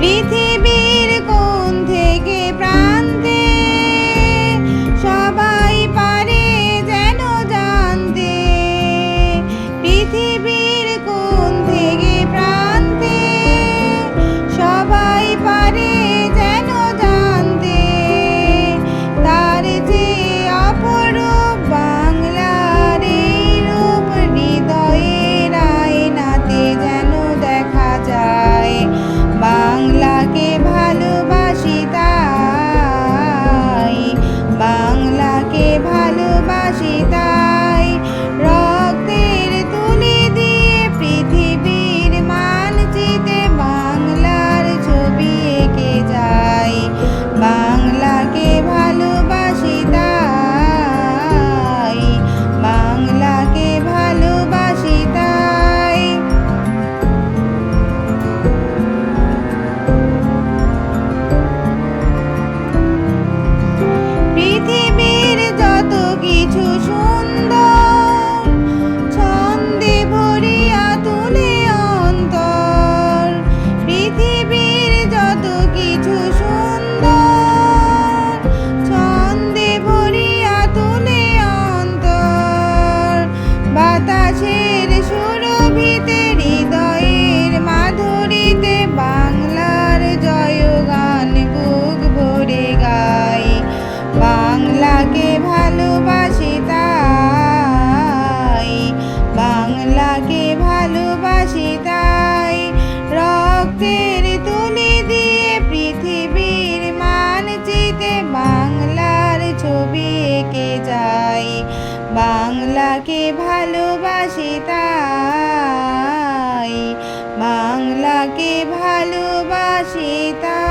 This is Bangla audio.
প্রীতি বাংলাকে ভালোবাসি তাই বাংলাকে ভালোবাসি তাই। বাংলাকে ভালোবাসি তাই। রক্তের তুলি দিয়ে পৃথিবীর মানচিতে বাংলার ছবি এঁকে যাই। বাংলাকে ভালোবাসি তাই। বাংলাকে ভালোবাসি তাই।